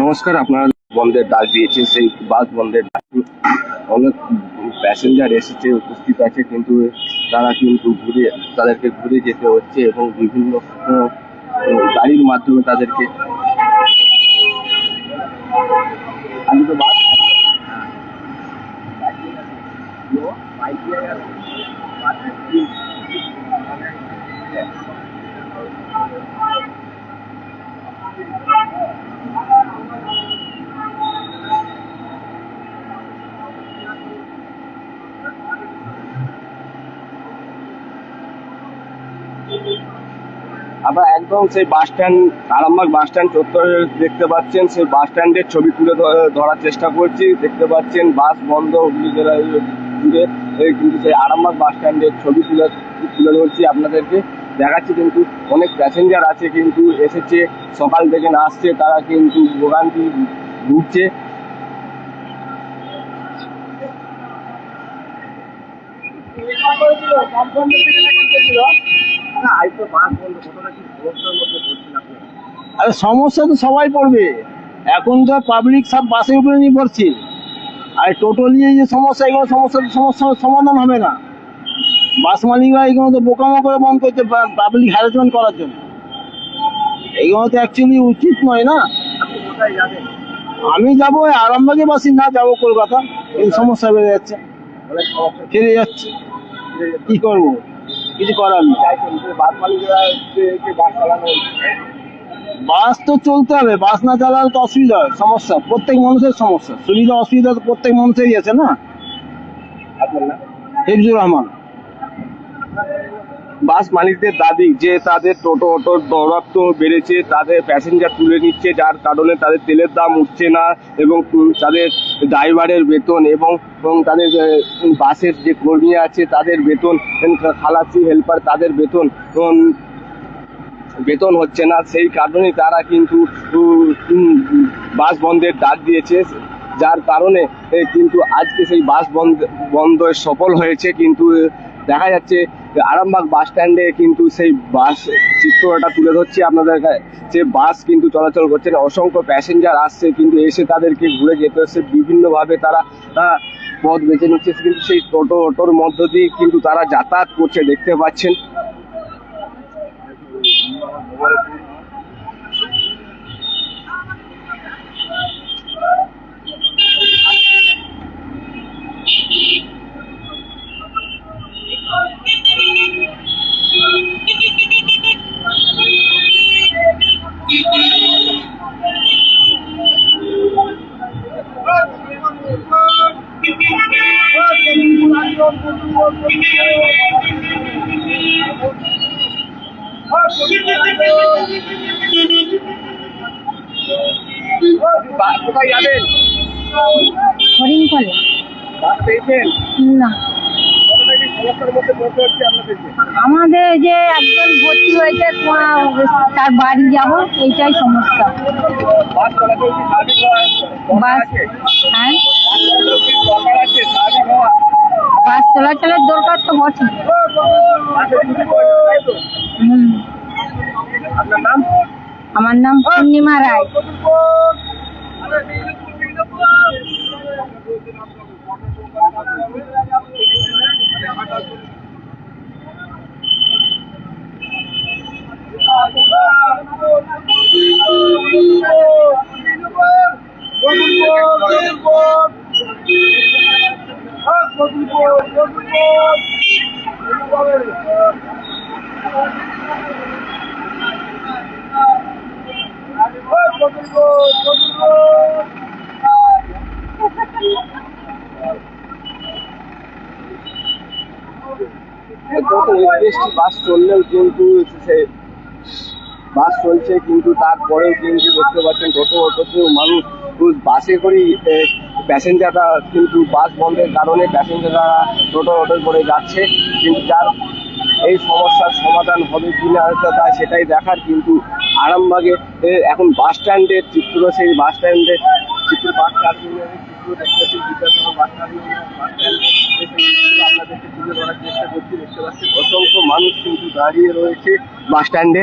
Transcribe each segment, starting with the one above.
নমস্কার, আপনারা বন্ধের ডাক দিয়েছে সেই বাস বন্ধের ডাক অনেক প্যাসেঞ্জার এসেছে, উপস্থিত আছে, কিন্তু তারা কিন্তু ঘুরে, তাদেরকে ঘুরে যেতে হচ্ছে এবং বিভিন্ন গাড়ির মাধ্যমে তাদেরকে আমি তো বাস আপনারা একদম সেই bus stand Arambagh bus stand চত্বরে দেখতে পাচ্ছেন। সেই বাস স্ট্যান্ডের ছবি তুলে ধরার চেষ্টা করছি। দেখতে পাচ্ছেন বাস বন্ধ হুগলি এই কিন্তু সেই আরামবাগ বাস স্ট্যান্ডের ছবি তুলে তুলে ধরছি আপনাদেরকে। দেখাচ্ছি কিন্তু অনেক প্যাসেঞ্জার আছে কিন্তু এসেছে। সকাল থেকে আসছে তারা কিন্তু ভোগান্তি ভুগছে। আরে সমস্যা তো সবাই পড়বে। এখন তো পাবলিক সব বাসের উপরে নির্ভরশীল। আর টোটো নিয়ে যে সমস্যা এগুলো সমস্যা সমস্যার সমাধান হবে না। বাস মালিকরা এগুলো তো বোকামো করে বন্ধ করছে পাবলিক হ্যারাসমেন্ট করার জন্য। এগুলো তো অ্যাকচুয়ালি উচিত নয় না? আমি যাব ওই বাসি না যাব কলকাতা। এই সমস্যা বেড়ে যাচ্ছে। ফিরে যাচ্ছে। কি করব? কিছু করার নেই। বাস তো চলতে হবে বাস না চালালে তো অসুবিধা হয় সমস্যা প্রত্যেক মানুষের সমস্যা। সুবিধা অসুবিধা তো প্রত্যেক মানুষেরই আছে না? হিফজুর রহমান। বাস মালিকদের দাবি যে তাদের টোটো অটোর দৌরাত্ম বেড়েছে, তাদের প্যাসেঞ্জার তুলে নিচ্ছে, যার কারণে তাদের তেলের দাম উঠছে না এবং তাদের ড্রাইভারের বেতন এবং তাদের বাসের যে কর্মী আছে, তাদের বেতন খালাসি হেল্পার তাদের বেতন বেতন হচ্ছে না। সেই কারণেই তারা কিন্তু বাস বন্ধের ডাক দিয়েছে। যার কারণে কিন্তু আজকে সেই বাস বন্ধ বন্ধ সফল হয়েছে। কিন্তু দেখা যাচ্ছে আরামবাগ বাস স্ট্যান্ডে কিন্তু সেই বাস চিত্রটা তুলে ধরছি আপনাদের যে বাস কিন্তু চলাচল করছে না, অসংখ্য প্যাসেঞ্জার আসছে কিন্তু এসে তাদেরকে ঘুরে যেতে হচ্ছে। বিভিন্নভাবে তারা পথ বেছে নিচ্ছে। কিন্তু সেই টোটো অটোর মধ্য দিয়ে কিন্তু তারা যাতায়াত করছে, দেখতে পাচ্ছেন। কোথায় যাবেন হরিণখোলা বাস না কতটা কি সমস্যার মধ্যে পড়তে হচ্ছে আপনাদেরকে আমাদের যে একজন ভর্তি হয়েছে তার বাড়ি যাব এইটাই সমস্যা। বাস হ্যাঁ? বাস চলাচলের দরকার তো বটে নাম? আমার নাম পূর্ণিমা রায়। গত বাস চললেও কিন্তু সে বাস চলছে, কিন্তু তারপরেও কিন্তু দেখতে পাচ্ছেন টোটো অটোতেও মানুষ বাসে করেই প্যাসেঞ্জাররা কিন্তু বাস বন্ধের কারণে প্যাসেঞ্জাররা টোটো অটো করে যাচ্ছে, কিন্তু যার এই সমস্যার সমাধান হবে কিনা হয়তো তা সেটাই দেখার, কিন্তু আরামবাগে এখন বাস স্ট্যান্ডের চিত্র, সেই বাস স্ট্যান্ডের চিত্র বাস টার্মিনালের চিত্র দেখতে পাচ্ছি বাস টার্মিনাল বাস চেষ্টা করছি, দেখতে পাচ্ছি অসংখ্য মানুষ কিন্তু দাঁড়িয়ে রয়েছে বাস স্ট্যান্ডে।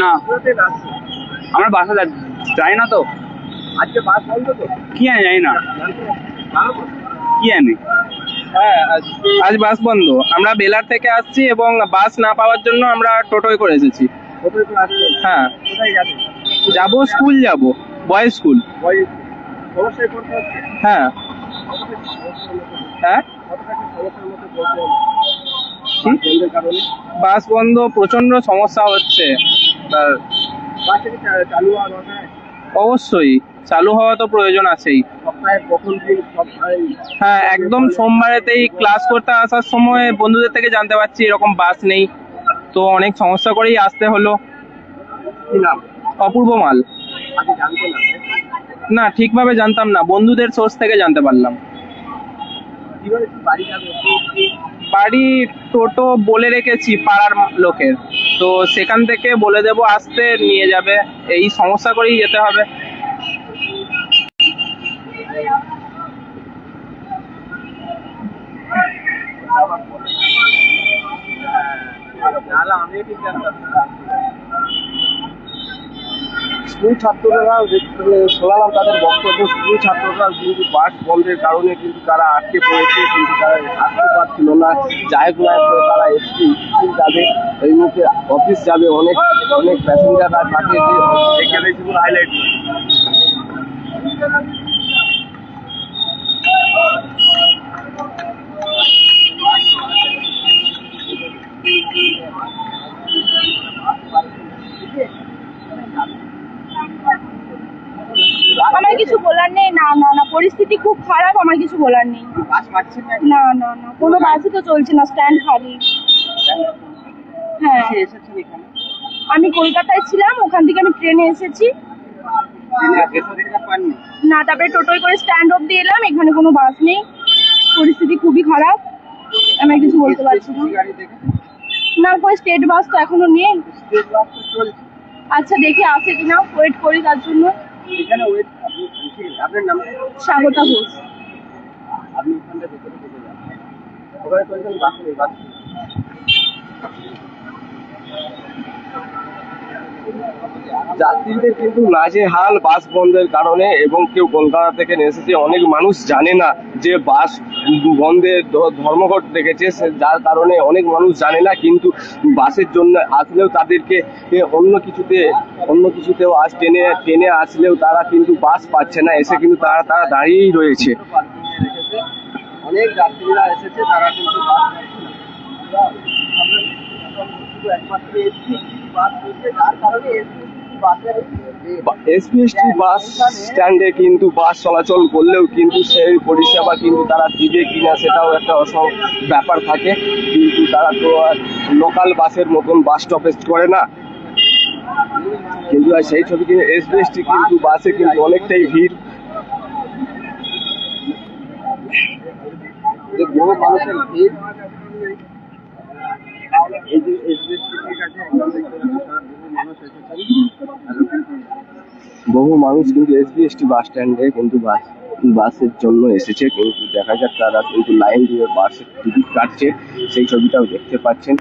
না। আমরা বাসা যাই না তো। আজকে বাস বন্ধ তো। কি জানি জানি না? কি জানি হ্যাঁ আজ বাস বন্ধ। আমরা বেলার থেকে আসছি এবং বাস না পাওয়ার জন্য আমরা টোটোয় করে এসেছি। হ্যাঁ। যাবে? স্কুল যাব। বয়েজ স্কুল হ্যাঁ। হ্যাঁ? কারণে বাস বন্ধ প্রচণ্ড সমস্যা হচ্ছে। অবশ্যই চালু হওয়া তো প্রয়োজন আছেই। হ্যাঁ একদম সোমবারেতেই ক্লাস করতে আসার সময় বন্ধুদের থেকে জানতে পারছি এরকম বাস নেই। তো অনেক সমস্যা করেই আসতে হলো। অপূর্ব মাল। না। ঠিকভাবে জানতাম না। বন্ধুদের সোর্স থেকে জানতে পারলাম। বাড়ি টোটো বলে রেখেছি পাড়ার লোকের। তো সেখান থেকে বলে দেব, আসতে নিয়ে যাবে। এই সমস্যা করেই যেতে হবে। আমি ঠিক। স্কুল ছাত্ররা শোনালাম তাদের বক্তব্য, স্কুল ছাত্ররা কিন্তু বাস বন্ধের কারণে কিন্তু তারা আটকে পড়েছে, কিন্তু তারা আসতে পারছিল না। জায়গ নায়ক করে তারা এসছি, স্কুল যাবে, এই মুহূর্তে অফিস যাবে, অনেক অনেক প্যাসেঞ্জাররা থাকে যে এখানে হাইলাইট আমার কিছু বলার নেই না না না পরিস্থিতি খুব খারাপ আমার কিছু বলার নেই। না? না না কোনো বাসই তো চলছে না স্ট্যান্ড খালি। হ্যাঁ। আমি কলকাতায় ছিলাম ওখান থেকে আমি ট্রেনে এসেছি। না তারপরে টোটোয় করে স্ট্যান্ড অব্দি এলাম এখানে কোনো বাস নেই। পরিস্থিতি খুবই খারাপ আমি কিছু বলতে পারছি না। না কোনো স্টেট বাস তো এখনও নেই। আচ্ছা দেখি আসে কিনা ওয়েট করি তার জন্য। এখানে ওয়েট আপনি আপনার নাম? স্বাগতা ঘোষ। আপনি এখানটা ভেতরে ঢুকে যান। ওখানে কয়েকজন বাস বাস যাত্রীদের কিন্তু নাজে হাল বাস বন্ধের কারণে এবং কেউ কলকাতা থেকে এসেছে। অনেক মানুষ জানে না যে বাস বন্ধের ধ- ধর্মঘট দেখেছে যার কারণে অনেক মানুষ জানে না, কিন্তু বাসের জন্য আসলেও তাদেরকে অন্য কিছুতে, অন্য কিছুতেও আজ ট্রেনে ট্রেনে আসলেও তারা কিন্তু বাস পাচ্ছে না, এসে কিন্তু তারা তারা দাঁড়িয়েই রয়েছে। অনেক যাত্রীরা এসেছে, তারা কিন্তু বাস এসবিএসটি বাস স্ট্যান্ডে কিন্তু বাস চলাচল করলেও কিন্তু সেই পরিষেবা কিন্তু তারা দিবে কিনা সেটাও একটা অসম ব্যাপার থাকে। কিন্তু তারা তো আর লোকাল বাসের মতন বাস স্টপেজ করে না। কিন্তু আর সেই ছবি কিন্তু এসপিএসটি কিন্তু বাসে কিন্তু অনেকটাই ভিড়। মানুষের ভিড় বহু মানুষ কিন্তু এসবিএসটি বাস স্ট্যান্ডে কিন্তু বাস বাসের জন্য এসেছে, কিন্তু দেখা যাক তারা কিন্তু লাইন দিয়ে বাসের টিকিট কাটছে, সেই ছবিটাও দেখতে পাচ্ছেন।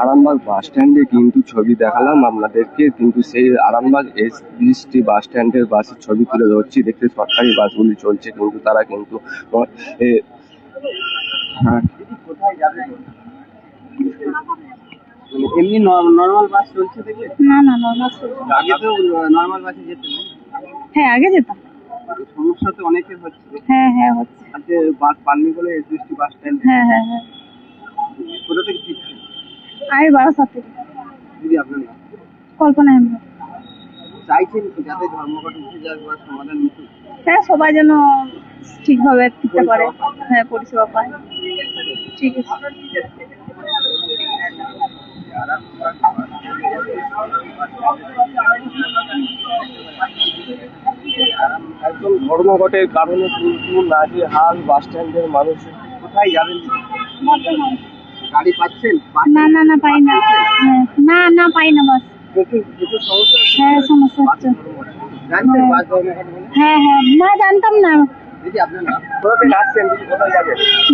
আরামবাগ বাস স্ট্যান্ডে কিন্তু ছবি দেখালাম আপনাদেরকে, কিন্তু সেই আরামবাগ এসবিএসটি বাস স্ট্যান্ডের বাসের ছবি তুলে ধরছি, দেখতে সরকারি বাসগুলি চলছে, কিন্তু তারা কিন্তু হ্যাঁ। মানে এমনি নর্মাল বাস চলছে দেখলে? না না নর্মাল আগে তো নর্মাল বাসে যেতে হ্যাঁ আগে যেতাম। সমস্যা তো অনেকের হচ্ছে। হ্যাঁ হ্যাঁ হচ্ছে। আজকে বাস পাননি বলে এসবিএসটি বাস স্ট্যান্ড হ্যাঁ হ্যাঁ হ্যাঁ। কোথা থেকে ফিরছে? আমি বারাসাত থেকে। দিদি আপনার নাম? কল্পনা চাইছেন যাতে ধর্মঘট উঠে যাওয়ার পর সমাধান নিতে হ্যাঁ সবাই যেন ঠিকভাবে ফিরতে পারে হ্যাঁ পরিষেবা পায়। ঠিক আছে। একদম ধর্মঘটের কারণে কিন্তু নাজে হাল বাস স্ট্যান্ডের মানুষ কোথায় যাবেন? গাড়ি পাচ্ছেন? না না না পাই না। হ্যাঁ, না না পাই না বাস। প্রচুর প্রচুর সমস্যা হ্যাঁ সমস্যা হচ্ছে হ্যাঁ। হ্যাঁ না জানতাম না।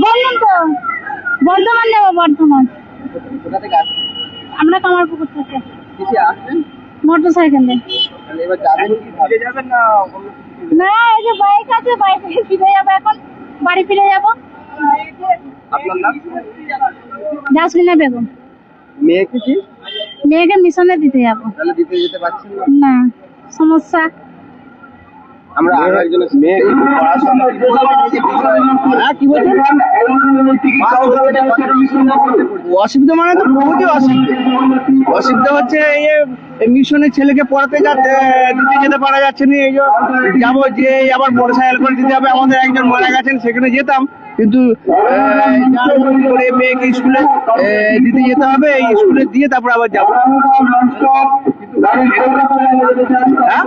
বললাম তো। বর্ধমান যাব বর্ধমান। আমরা কামারপুকুর থেকে। মোটর সাইকেলে না এই যে বাইক আছে বাইকে ফিরে যাব এখন। বাড়ি ফিরে যাব। জাসমিনা বেগম। মেয়েকে কি মেয়েকে মিশনে দিতে যাব। না সমস্যা। আমরা আরও একজনের মেয়ে পড়াশোনা কি বলছেন? অসুবিধা মানে তো বহুতই অসুবিধা। অসুবিধা হচ্ছে এই মিশনের ছেলেকে পড়াতে যাতে দিতে যেতে পারা যাচ্ছে না এই যে যাব যে আবার মোটর সাইকেল করে দিতে হবে। আমাদের একজন মারা গেছেন সেখানে যেতাম। কিন্তু মেয়েকে স্কুলে দিতে যেতে হবে, এই স্কুলে দিয়ে তারপর আবার যাব। হ্যাঁ?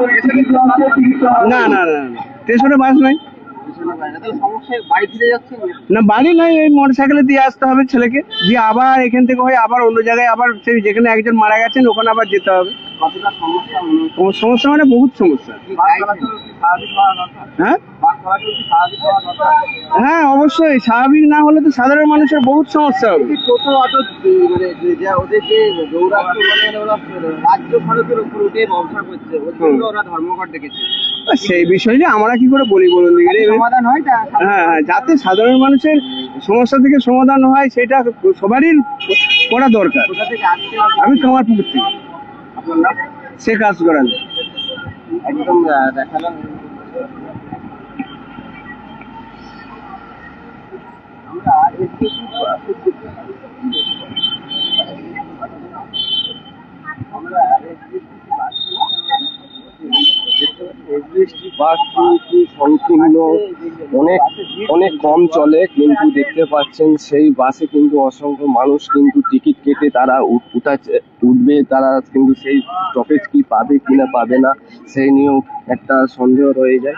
না না না। স্টেশনে বাস নাই। না, বাড়ি নাই এই মোটর সাইকেলে দিয়ে আসতে হবে ছেলেকে। দিয়ে আবার এখান থেকে হয়ে, আবার অন্য জায়গায়, আবার সেই যেখানে একজন মারা গেছেন, ওখানে আবার যেতে হবে। সমস্যা মানে বহুত সমস্যা। হ্যাঁ? হ্যাঁ অবশ্যই। স্বাভাবিক না হলে তো সাধারণ মানুষের বহুত সমস্যা হবে। অটো মানে ওদের যে দৌরাত্ম মানে ওরা রাজ্য খরচের উপর উঠে ব্যবসা করছে। ওর জন্য ওরা ধর্মঘট ডেকেছে। সেই বিষয় নিয়ে আমরা কি করে বলি বলুন সমাধান হয় হ্যাঁ হ্যাঁ যাতে সাধারণ মানুষের সমস্যা থেকে সমাধান হয় সেটা সবারই করা দরকার। আমি কামারপুকুর থেকে সে কাজ আসগরান একদম দেখালাম। আমরা আমরা বাস কিন্তু সম্পূর্ণ অনেক অনেক কম চলে, কিন্তু দেখতে পাচ্ছেন সেই বাসে কিন্তু অসংখ্য মানুষ কিন্তু টিকিট কেটে তারা উঠ- উঠবে, তারা কিন্তু সেই স্টপেজ কি পাবে কিনা পাবে না, সেই নিয়েও একটা সন্দেহ রয়ে যায়।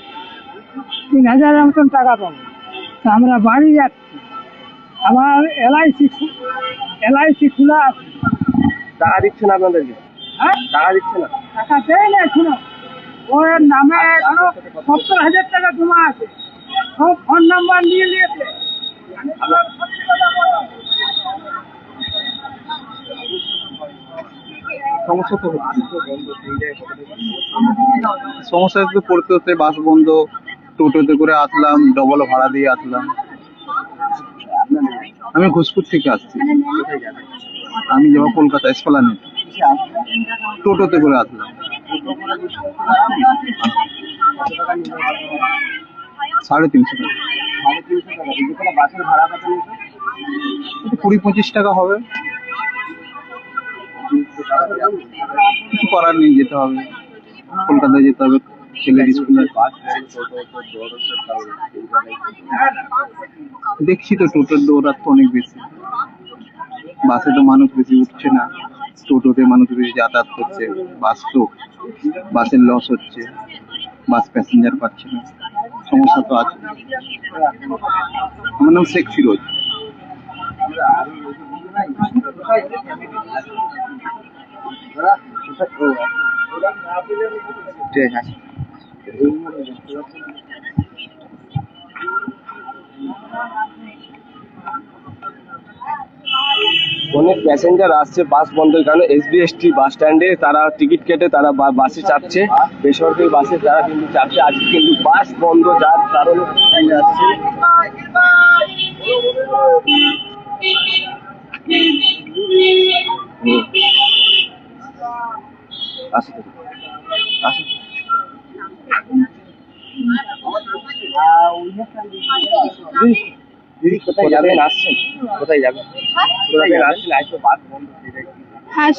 তিন হাজারের মতন টাকা পাবো। তা আমরা বাড়ি যাচ্ছি। আমার এলআইসি এলআইসি খোলা আছে। টাকা দিচ্ছে না আপনাদেরকে? হ্যাঁ? টাকা দিচ্ছে না? টাকা দেয় না শুনো ওর নামে এখনও সত্তর হাজার টাকা জমা আছে। সব ফোন নাম্বার নিয়ে নিয়েছে। সমস্যা তো হচ্ছে। সমস্যা তো পড়তে হতে বাস বন্ধ। টোটোতে করে আসলাম ডবল ভাড়া দিয়ে আসলাম। আমি ঘোষপুর থেকে আসছি। আমি যাব কলকাতা এসপালানে টোটোতে করে আসলাম। সাড়ে তিনশো টাকা। কুড়ি পঁচিশ টাকা হবে। কিছু করার নেই, যেতে হবে। কলকাতায় যেতে হবে। ছেলের স্কুলে দেখছি। তো টোটোর দৌড়াত্ম অনেক বেশি। বাসে তো মানুষ বেশি উঠছে না। টোটোতে মানুষ বেশি যাতায়াত করছে। বাস তো বাসের লস হচ্ছে। বাস প্যাসেঞ্জার পাচ্ছে না। সমস্যা তো আছে। আমার নাম শেখ ফিরোজ। ঠিক আছে। অনেক প্যাসেঞ্জার আসছে বাস বন্ধের কারণে এসবিএসটি বাস স্ট্যান্ডে তারা টিকিট কেটে তারা বাসে চাপছে। বেসরকারি বাসে তারা কিন্তু চাপছে, আজকে কিন্তু বাস বন্ধ যার কারণে যাচ্ছে। হয়ে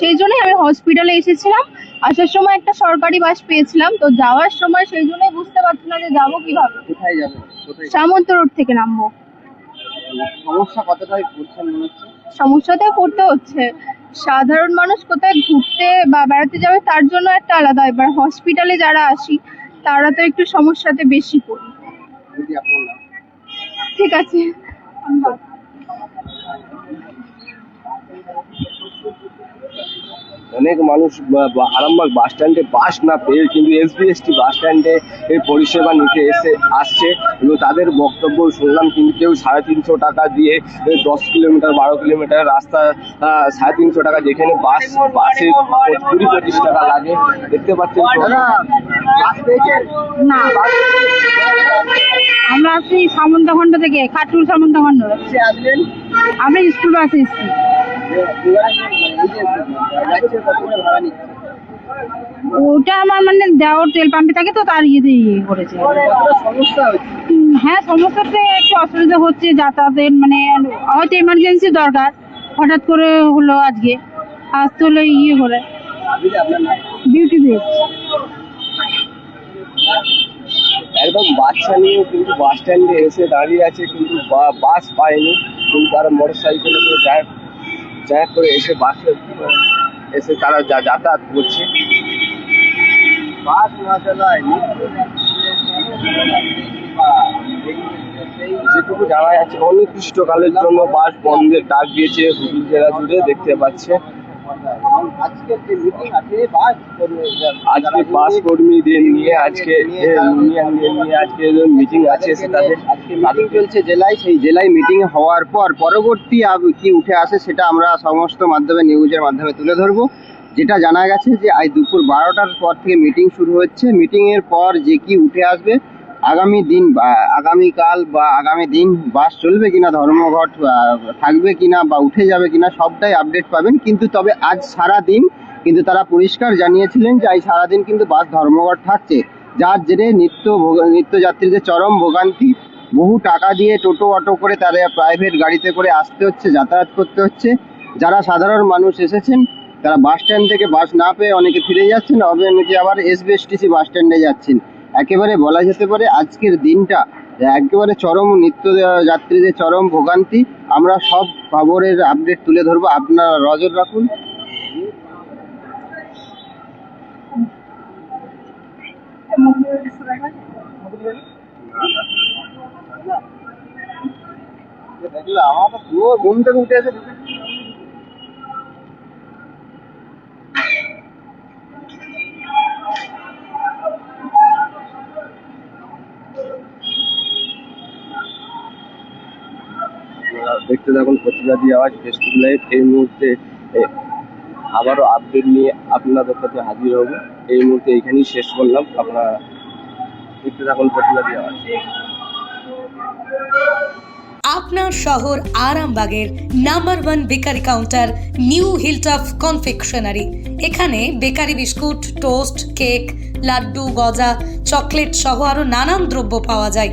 সেই জন্যই আমি হসপিটালে এসেছিলাম। আসার সময় একটা সরকারি বাস পেয়েছিলাম। তো যাওয়ার সময় সেই জন্যই বুঝতে পারছি না যে যাব কীভাবে। কোথায় যাবে সামন্ত রোড থেকে নামবো। সমস্যা কতটাই পড়ছেন মনে হচ্ছে? সমস্যাতে পড়তে হচ্ছে। সাধারণ মানুষ কোথায় ঘুরতে বা বেড়াতে যাবে তার জন্য একটা আলাদা এবার হসপিটালে যারা আসি তারা তো একটু সমস্যাতে বেশি পড়ি। ঠিক আছে। অনেক মানুষ আরামবাগ বাস স্ট্যান্ডে বাস না পেয়ে কিন্তু এসবিএসটি বাস স্ট্যান্ডে এই পরিষেবা নিতে এসে আসছে এবং তাদের বক্তব্য শুনলাম কিন্তু কেউ সাড়ে তিনশো টাকা দিয়ে দশ কিলোমিটার বারো কিলোমিটার রাস্তা আহ, সাড়ে তিনশো টাকা যেখানে বাস বাসে কুড়ি পঁচিশ টাকা লাগে। দেখতে পাচ্ছেন তো? বাস পেয়েছেন? না। আমরা আসছি সামন্তখণ্ড থেকে খাটুল সামন্তখণ্ড। আসলেন আমরা স্কুল বাসে এসেছি। ওটা আমার মানে দেওয়ার তেল পাম্পে থাকে তো, তার ইয়েতে ইয়ে করেছে। হ্যাঁ সমস্যাতে একটু অসুবিধা হচ্ছে, যাতায়াতের মানে হয়তো এমার্জেন্সি দরকার। হঠাৎ করে হলো আজকে। আসতে হলো ইয়ে করে। বিউটি বেড একদম বাচ্চা নিয়ে কিন্তু বাস স্ট্যান্ডে এসে দাঁড়িয়ে আছে, কিন্তু বাস পায়নি। কিন্তু তারা মোটর সাইকেলে করে যায় যায় করে এসে বাসে এসে তারা যা যাতায়াত করছে। বাস না চালায় যেটুকু জানা যাচ্ছে, অনির্দিষ্টকালের জন্য বাস বন্ধের ডাক দিয়েছে হুগলি জেলা জুড়ে, দেখতে পাচ্ছে আজকে বাস কর্মীদের নিয়ে আজকে নিয়ে আজকে মিটিং আছে তাদের মিটিং চলছে জেলায় সেই জেলায় মিটিং হওয়ার পর পরবর্তী কি উঠে আসে সেটা আমরা সমস্ত মাধ্যমে নিউজের মাধ্যমে তুলে ধরবো। যেটা জানা গেছে যে আজ দুপুর বারোটার পর থেকে মিটিং শুরু হচ্ছে। মিটিং এর পর যে কি উঠে আসবে আগামী দিন আগামীকাল বা আগামী দিন বাস চলবে কিনা, ধর্মঘট থাকবে কিনা বা উঠে যাবে কিনা সবটাই আপডেট পাবেন। কিন্তু তবে আজ সারা দিন কিন্তু তারা পরিষ্কার জানিয়েছিলেন যে আজ সারাদিন কিন্তু বাস ধর্মঘট থাকছে। যার জেরে নিত্য নিত্যযাত্রীদের চরম ভোগান্তি। বহু টাকা দিয়ে টোটো, অটো করে তারা প্রাইভেট গাড়িতে করে আসতে হচ্ছে, যাতায়াত করতে হচ্ছে। যারা সাধারণ মানুষ এসেছেন, তারা বাস স্ট্যান্ড থেকে বাস না পেয়ে অনেকে ফিরে যাচ্ছেন। অনেকে আবার এসবিএসটিসি বাস স্ট্যান্ডে যাচ্ছেন। একেবারে বলা যেতে পারে আজকের দিনটা। একেবারে চরম নিত্য যাত্রীদের চরম ভোগান্তি। আমরা সব খবরের আপডেট তুলে ধরবো। আপনারা নজর রাখুন। আমার পুরো ঘুম থেকে উঠে এসে দেখতে থাকুন, প্রতিবাদী আওয়াজ ফেসবুক লাইভ এই মুহূর্তে আবারও আপডেট নিয়ে আপনাদের কাছে হাজির হব। এই মুহূর্তে এখানেই শেষ করলাম। আপনারা দেখতে থাকুন, প্রতিবাদী আওয়াজ। আপনার শহর আরামবাগের number one bakery counter, new hilltop confectionery. এখানে bakery biscuit, toast, cake, laddu, গজা, চকলেট সহ আরও নানান দ্রব্য পাওয়া যায়।